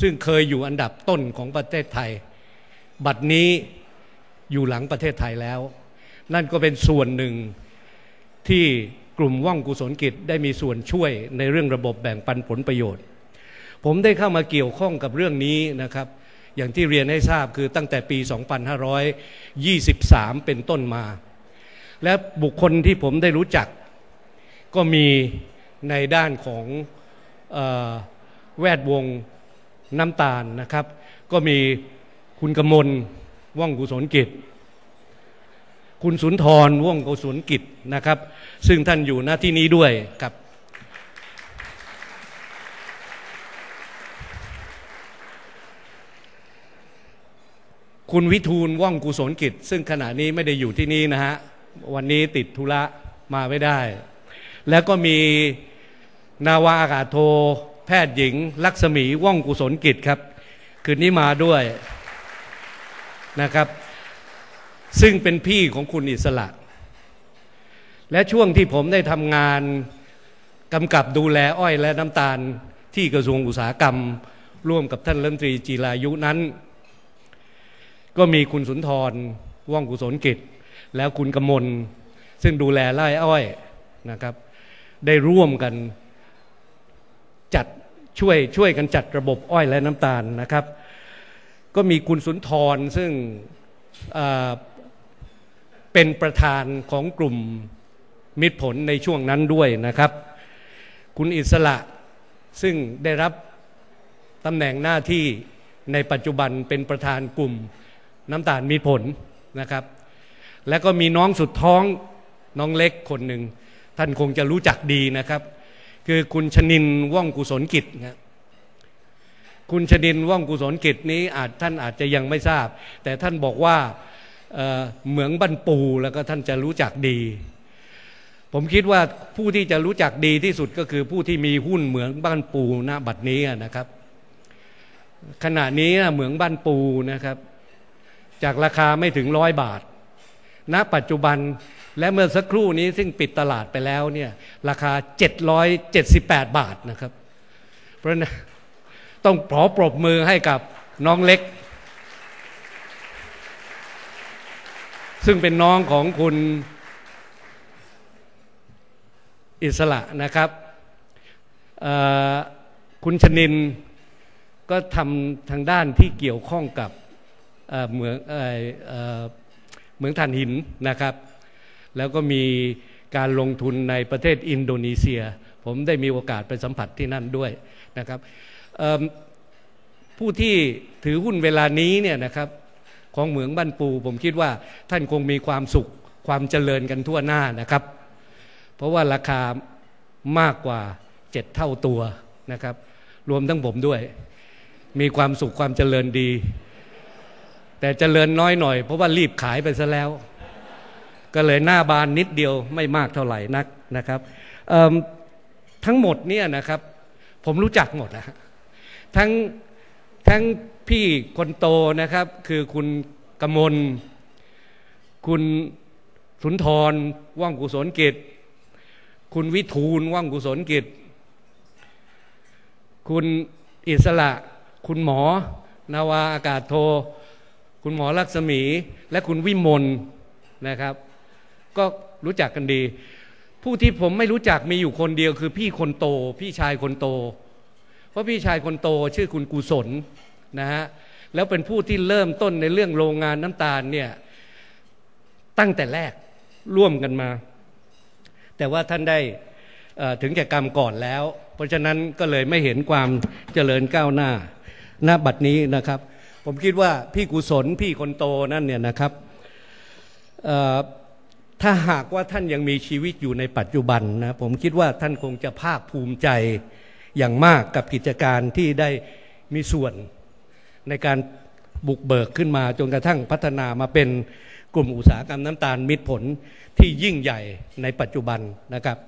ซึ่งเคยอยู่อันดับต้นของประเทศไทย บัดนี้อยู่หลังประเทศไทยแล้ว นั่นก็เป็นส่วนหนึ่งที่กลุ่มว่องกุศลกิจได้มีส่วนช่วยในเรื่องระบบแบ่งปันผลประโยชน์ ผมได้เข้ามาเกี่ยวข้องกับเรื่องนี้นะครับ อย่างที่เรียนให้ทราบคือตั้งแต่ปี 2523 เป็นต้นมา และบุคคลที่ผมได้รู้จัก ก็มีในด้านของออแวดวง น้ำตาลนะครับ ก็มีคุณกมลว่องกุศลกิจ คุณสุนทรว่องกุศลกิจนะครับ ซึ่งท่านอยู่หน้าที่นี้ด้วยครับ คุณวิทูลว่องกุศลกิจ ซึ่งขณะนี้ไม่ได้อยู่ที่นี่นะฮะวันนี้ติดธุระมาไม่ได้ แล้วก็มีนาวาอากาศโท แพทย์หญิง ลักษมีว่องกุศลกิจครับ คืนนี้มาด้วยนะครับ ซึ่งเป็นพี่ของคุณอิสระ และช่วงที่ผมได้ทำงานกำกับดูแลอ้อยและน้ำตาลที่กระทรวงอุตสาหกรรม ร่วมกับท่านรัฐมนตรีจีรายุนั้น ก็มีคุณสุนทรว่องกุศลกิจ แล้วคุณกมลซึ่งดูแลไร่อ้อยนะครับ ได้ร่วมกัน จัดช่วยช่วยกันจัดระบบอ้อยและน้ำตาลนะครับ ก็มีคุณสุนทรซึ่งเป็นประธานของกลุ่มมิตรผลในช่วงนั้นด้วยนะครับ คุณอิสระซึ่งได้รับตำแหน่งหน้าที่ในปัจจุบันเป็นประธานกลุ่มน้ำตาลมีผลนะครับ แล้วก็มีน้องสุดท้องน้องเล็กคนหนึ่ง ท่านคงจะรู้จักดีนะครับ คือคุณชนินว่องกุศลกิจนะคุณชนินว่องกุศลกิจนี้อาจท่านอาจจะยังไม่ทราบ แต่ท่านบอกว่าเหมืองบันปูแล้วก็ท่านจะรู้จักดี ผมคิดว่าผู้ที่จะรู้จักดีที่สุดก็คือผู้ที่มีหุ้นเหมืองบ้านปูณบัดนี้นะครับ ขณะนี้เหมืองบ้านปูนะครับ จากราคาไม่ถึงร้อยบาทณปัจจุบัน และเมื่อสักครู่นี้ซึ่งปิดตลาดไปแล้วเนี่ยราคา 778 บาทนะครับ เพราะนั้นต้องขอปรบมือให้กับน้องเล็ก ซึ่งเป็นน้องของคุณอิสระนะครับคุณชนินก็ทำทางด้านที่เกี่ยวข้องกับเหมืองเหมืองถ่านหินนะครับ แล้วก็มีการลงทุนในประเทศอินโดนีเซีย ผมได้มีโอกาสไปสัมผัสที่นั่นด้วยนะครับผู้ที่ถือหุ้นเวลานี้เนี่ยนะครับของเหมืองบ้านปู ผมคิดว่าท่านคงมีความสุขความเจริญกันทั่วหน้านะครับ เพราะว่าราคามากกว่าเจ็ดเท่าตัวนะครับ รวมทั้งผมด้วย มีความสุขความเจริญดี แต่เจริญน้อยหน่อยเพราะว่ารีบขายไปซะแล้ว ก็เลยหน้าบานนิดเดียวไม่มากเท่าไหร่นักนะครับทั้งหมดเนี่ยนะครับ ผมรู้จักหมดนะทั้งทั้งพี่คนโตนะครับ คือคุณกมล คุณสุนทรว่องกุศลกิจ คุณวิทูลว่องกุศลกิจ คุณอิสระ คุณหมอ นาวาอากาศโท คุณหมอลักษมี และคุณวิมลนะครับ ก็รู้จักกันดี ผู้ที่ผมไม่รู้จักมีอยู่คนเดียวคือพี่คนโต พี่ชายคนโต เพราะพี่ชายคนโตชื่อคุณกุศลนะฮะแล้วเป็นผู้ที่เริ่มต้นในเรื่องโรงงานน้ำตาลเนี่ยตั้งแต่แรกร่วมกันมา แต่ว่าท่านได้ถึงแก่กรรมก่อนแล้ว เพราะฉะนั้นก็เลยไม่เห็นความเจริญก้าวหน้าณบัดนี้นะครับ ผมคิดว่าพี่กุศลพี่คนโตนั่นเนี่ยนะครับ ถ้าหากว่าท่านยังมีชีวิตอยู่ในปัจจุบันนะ ผมคิดว่าท่านคงจะภาคภูมิใจอย่างมากกับกิจการที่ได้มีส่วนในการบุกเบิกขึ้นมาจนกระทั่งพัฒนามาเป็นกลุ่มอุตสาหกรรมน้ำตาลมิตรผลที่ยิ่งใหญ่ในปัจจุบันนะครับ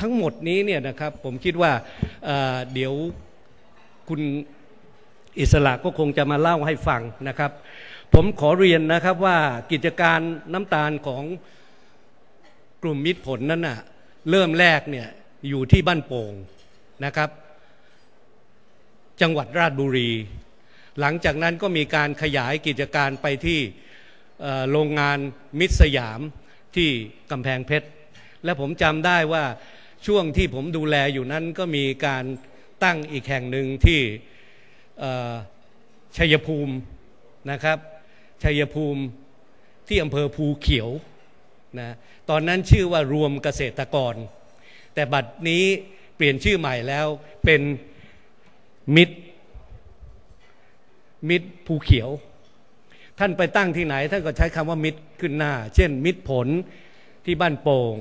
ทั้งหมดนี้เนี่ยนะครับผมคิดว่าเดี๋ยวคุณอิสระก็คงจะมาเล่าให้ฟังนะครับ ผมขอเรียนนะครับว่ากิจการน้ำตาลของกลุ่มมิตรผลนั้นน่ะเริ่มแรกเนี่ยอยู่ที่บ้านโป่งนะครับ จังหวัดราชบุรี หลังจากนั้นก็มีการขยายกิจการไปที่โรงงานมิตรสยามที่กำแพงเพชร และผมจำได้ว่าช่วงที่ผมดูแลอยู่นั้นก็มีการตั้งอีกแห่งหนึ่งที่ชัยภูมินะครับ ชัยภูมิที่อำเภอภูเขียวนะตอนนั้นชื่อว่ารวมเกษตรกร แต่บัดนี้เปลี่ยนชื่อใหม่แล้วเป็นมิตรมิตรภูเขียว ท่านไปตั้งที่ไหน ท่านก็ใช้คำว่ามิตรขึ้นหน้า เช่น มิตรผลที่บ้านโป่ง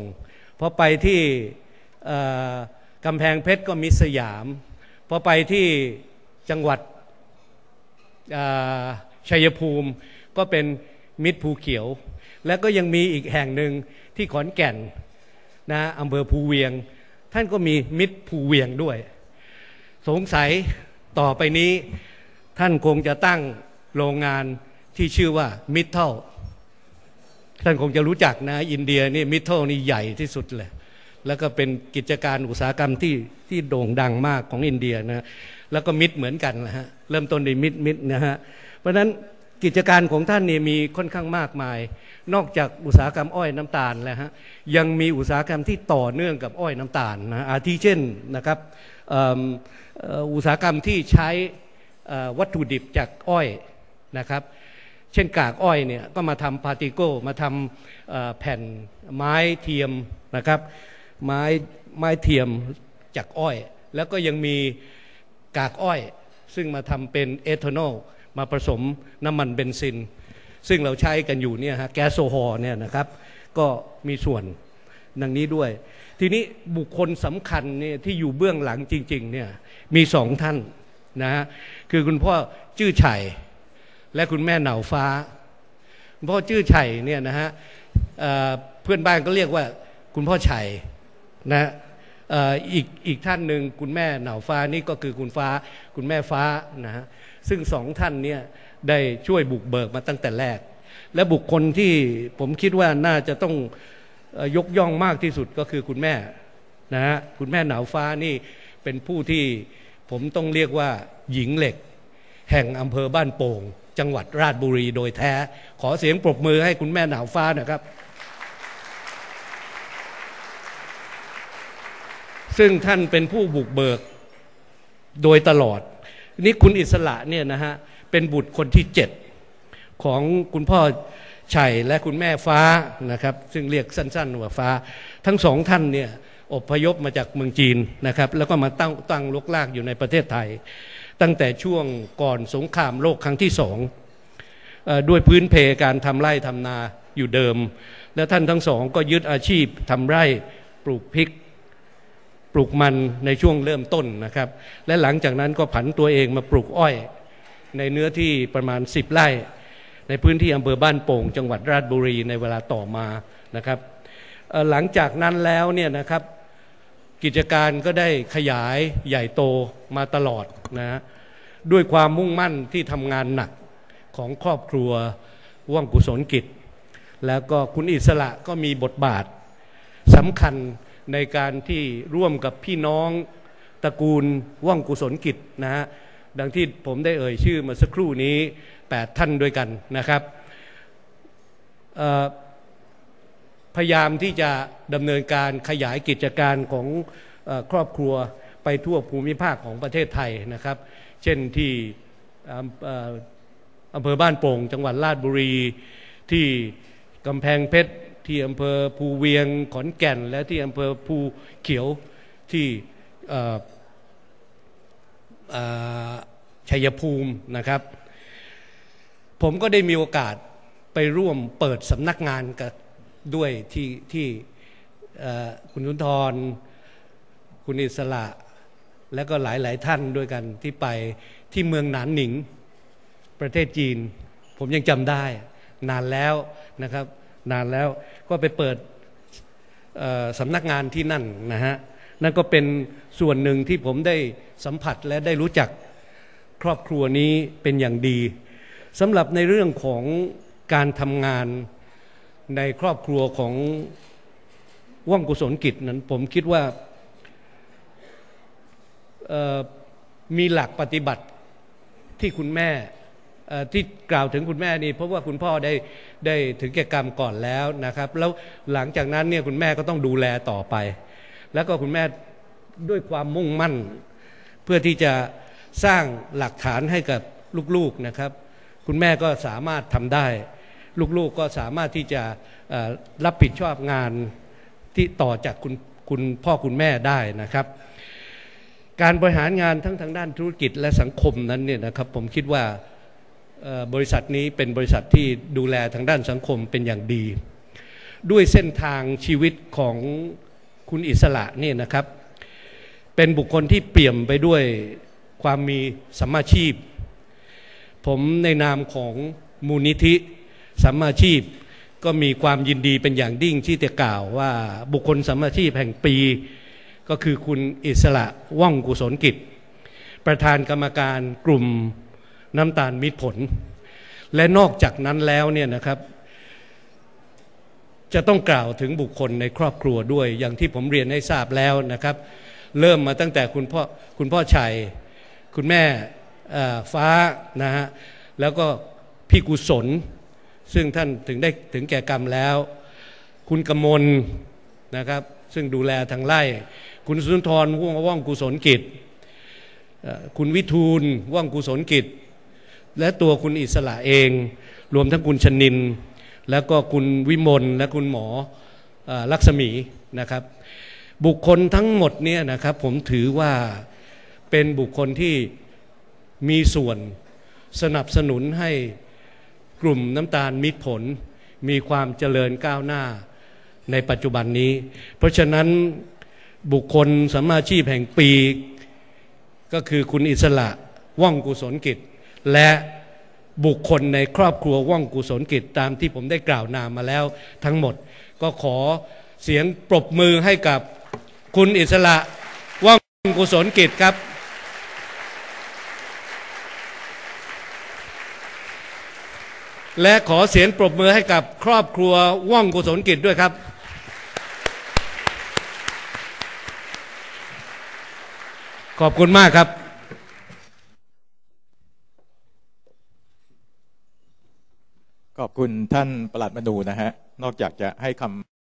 พอไปที่กำแพงเพชรก็มิตรสยามพอไปที่จังหวัดชัยภูมิ ก็เป็นมิตรภูเขียว แล้วก็ยังมีอีกแห่งหนึ่งที่ขอนแก่นนะอำเภอภูเวียง ท่านก็มีมิตรภูเวียงด้วย สงสัยต่อไปนี้ท่านคงจะตั้งโรงงานที่ชื่อว่ามิทเทลท่านคงจะรู้จักนะ อินเดียนี่มิทเทลนี่ใหญ่ที่สุดเลยแล้วก็เป็นกิจการอุตสาหกรรมที่ที่โด่งดังมากของอินเดียนะแล้วก็มิตรเหมือนกันนะฮะเริ่มต้นในมิตรมิตรนะฮะเพราะฉะนั้น กิจการของท่านเนี่ยมีค่อนข้างมากมาย นอกจากอุตสาหกรรมอ้อยน้ำตาลแล้วฮะยังมีอุตสาหกรรมที่ต่อเนื่องกับอ้อยน้ำตาลนะอาทิเช่นนะครับอุตสาหกรรมที่ใช้วัตถุดิบจากอ้อยนะครับ เช่นกากอ้อยเนี่ยก็มาทำพาติโก้มาทำแผ่นไม้เทียมนะครับ ไม้ไม้เทียมจากอ้อย แล้วก็ยังมีกากอ้อย ซึ่งมาทำเป็นเอทานอล มาผสมน้ำมันเบนซิน ซึ่งเราใช้กันอยู่เนี่ยฮะแก๊สโซฮอล์เนี่ยนะครับ ก็มีส่วนดังนี้ด้วย ทีนี้บุคคลสำคัญเนี่ยที่อยู่เบื้องหลังจริงๆเนี่ยมีสองท่านนะฮะคือคุณพ่อจื้อไฉและคุณแม่เหนาฟ้า คุณพ่อจื้อไฉเนี่ยนะฮะเพื่อนบ้านก็เรียกว่าคุณพ่อไฉนะอีกอีกท่านหนึ่งคุณแม่เหนาฟ้านี่ก็คือคุณฟ้าคุณแม่ฟ้านะฮะ ซึ่งสองท่านเนี่ยได้ช่วยบุกเบิกมาตั้งแต่แรก และบุคคลที่ผมคิดว่าน่าจะต้องยกย่องมากที่สุดก็คือคุณแม่นะฮะคุณแม่หนาวฟ้านี่เป็นผู้ที่ผมต้องเรียกว่าหญิงเหล็ก แห่งอำเภอบ้านโป่ง จังหวัดราชบุรีโดยแท้ ขอเสียงปรบมือให้คุณแม่หนาวฟ้านะครับ ซึ่งท่านเป็นผู้บุกเบิกโดยตลอด นี่คุณอิสระเนี่ยนะฮะเป็นบุตรคนที่เจ็ดของคุณพ่อชัยและคุณแม่ฟ้านะครับ ซึ่งเรียกสั้นๆว่าฟ้า ทั้งสองท่านเนี่ยอพยพมาจากเมืองจีนนะครับ แล้วก็มาตั้งตั้งลกลากอยู่ในประเทศไทย ตั้งแต่ช่วงก่อนสงครามโลกครั้งที่สองด้วยพื้นเพการทำไร่ทำนาอยู่เดิม และท่านทั้งสองก็ยึดอาชีพทำไร่ปลูกพริก ปลูกมันในช่วงเริ่มต้นนะครับ และหลังจากนั้นก็ผันตัวเองมาปลูกอ้อย ในเนื้อที่ประมาณ 10 ไร่ ในพื้นที่อำเภอบ้านโป่ง จังหวัดราชบุรีในเวลาต่อมานะครับหลังจากนั้นแล้วเนี่ยนะครับกิจการก็ได้ขยายใหญ่โตมาตลอดนะด้วยความมุ่งมั่นที่ทำงานหนักของครอบครัวว่องกุศลกิจ แล้วก็คุณอิสระก็มีบทบาทสำคัญ ในการที่ร่วมกับพี่น้องตระกูลว่องกุศลกิจนะฮะดังที่ผมได้เอ่ยชื่อมาสักครู่นี้ 8 ท่านด้วยกันนะครับพยายามที่จะดำเนินการขยายกิจการของครอบครัวไปทั่วภูมิภาคของประเทศไทยนะครับ เช่นที่อำเภอบ้านโป่ง จังหวัดราชบุรีที่กำแพงเพชร ที่อำเภอภูเวียงขอนแก่น และที่อำเภอภูเขียวที่ชัยภูมินะครับ ผมก็ได้มีโอกาสไปร่วมเปิดสำนักงานกับด้วยที่ที่คุณนุนทร คุณอิสระ และก็หลายหลายท่านด้วยกันที่ไปที่เมืองหนานหนิง ประเทศจีน ผมยังจำได้นานแล้วนะครับ นานแล้วก็ไปเปิดสำนักงานที่นั่นนะฮะนั่นก็เป็นส่วนหนึ่งที่ผมได้สัมผัสและได้รู้จักครอบครัวนี้เป็นอย่างดีสำหรับในเรื่องของการทำงานในครอบครัวของว่องกุศลกิจนั้นผมคิดว่ามีหลักปฏิบัติที่คุณแม่ ที่กล่าวถึงคุณแม่นี่เพราะว่าคุณพ่อได้ได้ถึงแก่กรรมก่อนแล้วนะครับ แล้วหลังจากนั้นเนี่ยคุณแม่ก็ต้องดูแลต่อไป แล้วก็คุณแม่ด้วยความมุ่งมั่น เพื่อที่จะสร้างหลักฐานให้กับลูกๆนะครับ คุณแม่ก็สามารถทำได้ ลูกๆก็สามารถที่จะรับผิดชอบงานที่ต่อจากคุณคุณพ่อคุณแม่ได้นะครับ การบริหารงานทั้งทางด้านธุรกิจและสังคมนั้นเนี่ยนะครับ ผมคิดว่า บริษัทนี้เป็นบริษัทที่ดูแลทางด้านสังคมเป็นอย่างดี ด้วยเส้นทางชีวิตของคุณอิสระเนี่ยนะครับ เป็นบุคคลที่เปี่ยมไปด้วยความมีสัมมาชีพ ผมในนามของมูลนิธิสัมมาชีพ ก็มีความยินดีเป็นอย่างยิ่งที่จะกล่าวว่าบุคคลสัมมาชีพแห่งปี ก็คือคุณอิสระว่องกุศลกิจ ประธานกรรมการกลุ่ม น้ำตาลมิตรผล และนอกจากนั้นแล้วเนี่ยนะครับ จะต้องกล่าวถึงบุคคลในครอบครัวด้วย อย่างที่ผมเรียนให้ทราบแล้วนะครับ เริ่มมาตั้งแต่คุณพ่อคุณพ่อชัย คุณแม่ฟ้านะฮะแล้วก็พี่กุศล ซึ่งท่านถึงได้ถึงแก่กรรมแล้ว คุณกมลนะครับ ซึ่งดูแลทางไร่ คุณสุนทรว่องว่องกุศลกิจ คุณวิทูลว่องกุศลกิจ และตัวคุณอิสระเอง รวมทั้งคุณชนิน แล้วก็คุณวิมลและคุณหมออลักษมีนะครับ บุคคลทั้งหมดเนี่ยนะครับผมถือว่าเป็นบุคคลที่มีส่วนสนับสนุนให้กลุ่มน้ำตาลมิตรผล มีความเจริญก้าวหน้าในปัจจุบันนี้ เพราะฉะนั้นบุคคลสมมาชีพแห่งปี ก็คือคุณอิสระว่องกุศลกิจ และบุคคลในครอบครัวว่องกุศลกิจตามที่ผมได้กล่าวนามมาแล้วทั้งหมด ก็ขอเสียงปรบมือให้กับคุณอิสระว่องกุศลกิจครับ และขอเสียงปรบมือให้กับครอบครัวว่องกุศลกิจด้วยครับขอบคุณมากครับ คุณท่านประหลัดมนูนะฮะ นอกจากจะให้คำ